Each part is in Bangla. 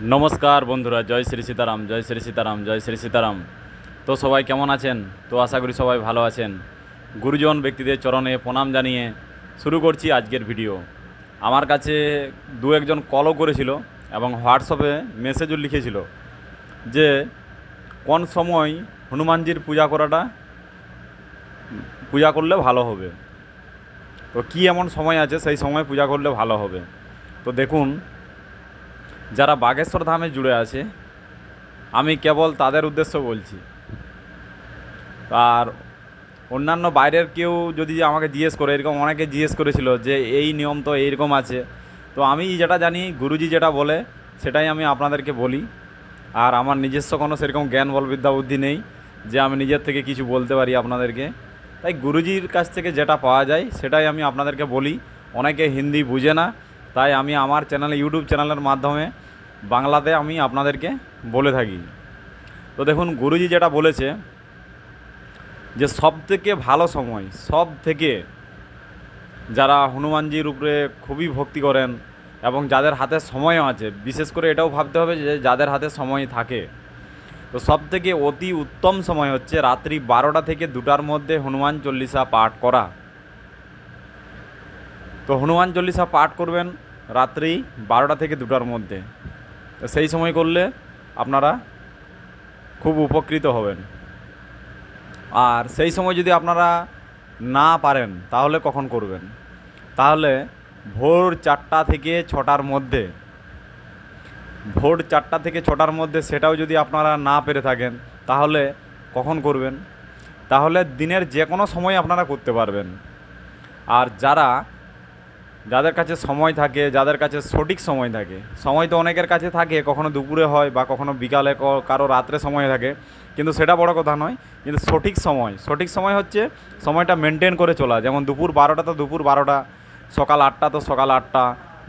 নমস্কার বন্ধুরা, জয় শ্রী সীতারাম, জয় শ্রী সীতারাম, জয় শ্রী সীতারাম। তো সবাই কেমন আছেন? তো আশা করি সবাই ভালো আছেন। গুরুজন ব্যক্তিদের চরণে প্রণাম জানিয়ে শুরু করছি আজকের ভিডিও। আমার কাছে দু একজন কলও করেছিল এবং হোয়াটসঅ্যাপে মেসেজও লিখেছিল যে, কোন সময় হনুমানজির পূজা করাটা, পূজা করলে ভালো হবে? তো কী এমন সময় আছে, সেই সময় পূজা করলে ভালো হবে? তো দেখুন যারা বাগেশ্বর ধামে জুড়ে আছে, আমি কেবল তাদের উদ্দেশ্য বলছি। আর অন্যান্য বাইরের কেউ যদি আমাকে জিজ্ঞেস করে, এরকম অনেকে জিজ্ঞেস করেছিল যে এই নিয়ম তো এইরকম আছে। তো আমি যেটা জানি, গুরুজি যেটা বলে, সেটাই আমি আপনাদেরকে বলি। আর আমার নিজস্ব কোনো সেরকম জ্ঞান বল বিদ্যা বুদ্ধি নেই যে আমি নিজের থেকে কিছু বলতে পারি আপনাদেরকে। তাই গুরুজির কাছ থেকে যেটা পাওয়া যায়, সেটাই আমি আপনাদেরকে বলি। অনেকে হিন্দি বুঝে না তাই আমি আমার চ্যানেলে, ইউটিউব চ্যানেলের মাধ্যমে বাংলাতে আমি আপনাদেরকে বলে থাকি। তো দেখুন, গুরুজি যেটা বলেছে যে সব থেকে ভালো সময় সব থেকে যারা হনুমানজির উপরে খুবই ভক্তি করেন এবং যাদের হাতে সময়ও আছে, বিশেষ করে এটাও ভাবতে হবে যে যাদের হাতে সময় থাকে, তো সব থেকে অতি উত্তম সময় হচ্ছে রাত্রি বারোটা থেকে দুটার মধ্যে হনুমান চল্লিশা পাঠ করা। তো হনুমান চল্লিশা পাঠ করবেন রাত্রি বারোটা থেকে দুটার মধ্যে। সেই সময় করলে আপনারা খুব উপকৃত হবেন। আর সেই সময় যদি আপনারা না পারেন, তাহলে কখন করবেন? তাহলে ভোর চারটা থেকে ছটার মধ্যে, ভোর চারটা থেকে ছটার মধ্যে সেটাও যদি আপনারা না পেরে থাকেন, তাহলে কখন করবেন? তাহলে দিনের যে কোনো সময় আপনারা করতে পারবেন। আর যারা যাদের কাছে সময় থাকে, যাদের কাছে সঠিক সময় থাকে। সময় তো অনেকের কাছে থাকে, কখনো দুপুরে হয় বা কখনো বিকালে কারও রাত্রে সময় থাকে। কিন্তু সেটা বড় কথা নয়, কিন্তু সঠিক সময় সঠিক সময় হচ্ছে সময়টা মেনটেন করে চলা। যেমন দুপুর বারোটা তো দুপুর বারোটা, সকাল আটটা তো সকাল আটটা,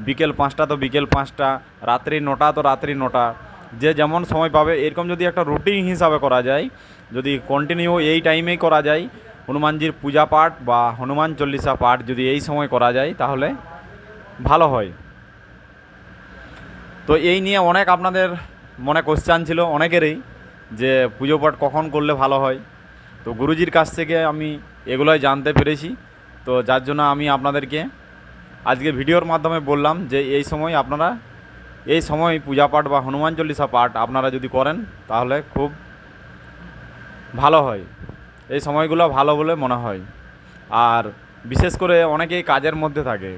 বিকেল পাঁচটা তো বিকেল পাঁচটা, রাত্রি নটা তো রাত্রি নটা। যে যেমন সময় পাবে, এরকম যদি একটা রুটিন হিসাবে করা যায়, যদি কন্টিনিউ এই টাইমেই করা যায় হনুমানজির পূজা পাঠ বা হনুমান চল্লিশা পাঠ যদি এই সময় করা যায়, তাহলে ভালো হয়। তো এই নিয়ে অনেক আপনাদের মনে কোশ্চান ছিল অনেকেরই, যে পুজো পাঠ কখন করলে ভালো হয়। তো গুরুজির কাছ থেকে আমি এগুলোই জানতে পেরেছি। তো যার জন্য আমি আপনাদেরকে আজকে ভিডিওর মাধ্যমে বললাম যে এই সময় আপনারা, এই সময় পূজা পাঠ বা হনুমান চল্লিশা পাঠ আপনারা যদি করেন, তাহলে খুব ভালো হয়। এই সময়গুলো ভালো বলে মনে হয়। আর বিশেষ করে অনেকেই কাজের মধ্যে থাকে।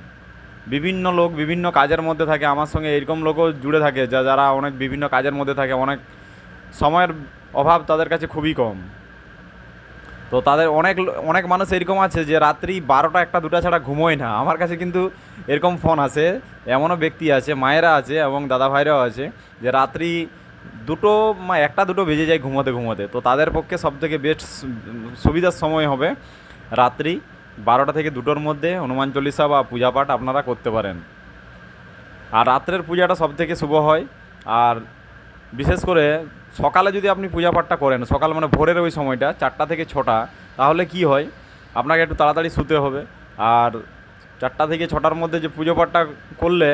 বিভিন্ন লোক বিভিন্ন কাজের মধ্যে থাকে। আমার সঙ্গে এরকম লোকও জুড়ে থাকে, যা যারা অনেক বিভিন্ন কাজের মধ্যে থাকে, অনেক সময়ের অভাব তাদের কাছে খুবই কম। তো তাদের অনেক অনেক মানুষ এরকম আছে যে রাত্রি বারোটা একটা দুটা ছাড়া ঘুমোয় না। আমার কাছে কিন্তু এরকম ফোন আছে, এমনও ব্যক্তি আছে, মায়েরা আছে এবং দাদা ভাইরাও আছে যে রাত্রি দুটো মা, একটা দুটো বেজে যায় ঘুমোতে ঘুমোতে। তো তাদের পক্ষে সবথেকে বেস্ট সুবিধার সময় হবে রাত্রি বারোটা থেকে দুটোর মধ্যে হনুমান চল্লিশা বা পূজা পাঠ আপনারা করতে পারেন। আর রাত্রের পূজাটা সব থেকে শুভ হয়। আর বিশেষ করে সকালে যদি আপনি পূজা পাঠটা করেন, সকাল মানে ভোরের ওই সময়টা, চারটা থেকে ছটা, তাহলে কি হয়? আপনাকে একটু তাড়াতাড়ি শুতে হবে। আর চারটা থেকে ছটার মধ্যে যে পুজো পাঠটা করলে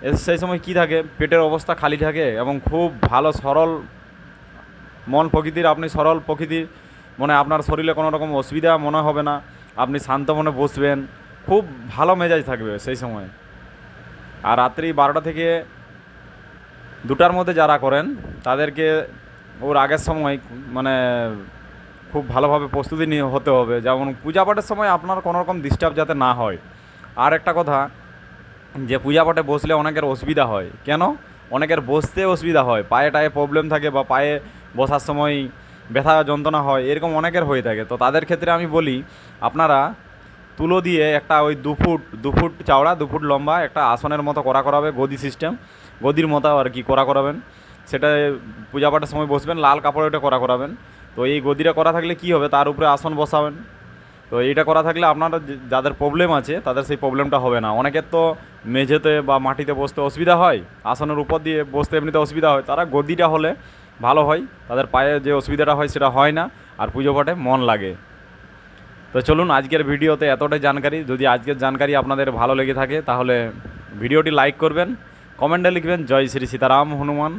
সেই সময় কি থাকে? পেটের অবস্থা খালি থাকে এবং খুব ভালো, সরল, মন প্রকৃতির। আপনি সরল প্রকৃতির মানে আপনার শরীরে কোনো রকম অসুবিধা মনে হবে না। আপনি শান্ত মনে বসবেন। খুব ভালো মেজাজ থাকবে সেই সময়। আর রাত্রি বারোটা থেকে দুটার মধ্যে যারা করেন, তাদেরকে ওর আগের সময় মানে খুব ভালোভাবে প্রস্তুতি নিয়ে হতে হবে। যেমন পূজা পাঠের সময় আপনার কোনো রকম ডিস্টার্ব যাতে না হয়। আর একটা কথা যে পূজা পাঠে বসলে অনেকের অসুবিধা হয়। কেন? অনেকের বসতে অসুবিধা হয়। পায়ে টায়ে প্রবলেম থাকে বা পায়ে বসার সময় ব্যথা যন্ত্রণা হয়, এরকম অনেকের হয়ে থাকে। তো তাদের ক্ষেত্রে আমি বলি, আপনারা তুলো দিয়ে একটা ওই দু ফুট দু ফুট চওড়া, দু ফুট লম্বা একটা আসনের মতো করা করাবে, গদি সিস্টেম গদির মতো আর কি করা করাবেন। সেটা পূজা পাঠের সময় বসবেন, লাল কাপড়ে ওটা করা করাবেন। তো এই গদিটা করা থাকলে কি হবে? তার উপরে আসন বসাবেন। তো এইটা করা থাকলে আপনারা যাদের প্রবলেম আছে, তাদের সেই প্রবলেমটা হবে না। অনেকের তো মেঝেতে বা মাটিতে বসতে অসুবিধা হয়, আসনের উপর দিয়ে বসতে এমনিতে অসুবিধা হয়। তারা গদিটা হলে ভালো হয়, তাদের পায়ে যে অসুবিধাটা হয় সেটা হয় না, আর পুজো পাঠে মন লাগে। তো চলুন, আজকের ভিডিওতে এতটাই জানকারি। যদি আজকের জানকারি আপনাদের ভালো লেগে থাকে, তাহলে ভিডিওটি লাইক করবেন কমেন্টে লিখবেন, জয় শ্রী সীতারাম হনুমান।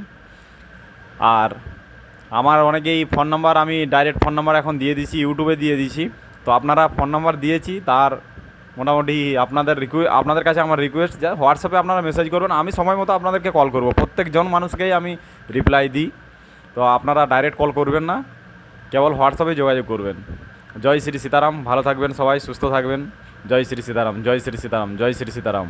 আর আমার অনেকেই ফোন নাম্বার, আমি ডাইরেক্ট ফোন নাম্বার এখন দিয়ে দিছি, ইউটিউবে দিয়ে দিছি। তো আপনারা ফোন নাম্বার দিয়েছি, তার মোটামুটি আপনাদের রিকোয়ে আপনাদের কাছে আমার রিকোয়েস্ট যা, হোয়াটসঅ্যাপে আপনারা মেসেজ করবেন, আমি সময় মতো আপনাদেরকে কল করব। প্রত্যেকজন মানুষকেই আমি রিপ্লাই দিই, তো আপনারা ডাইরেক্ট কল করবেন না, কেবল হোয়াটসঅ্যাপে যোগাযোগ করবেন। জয় শ্রী সীতারাম, ভালো থাকবেন সবাই, সুস্থ থাকবেন। জয় শ্রী সীতারাম, জয় শ্রী সীতারাম, জয় শ্রী সীতারাম।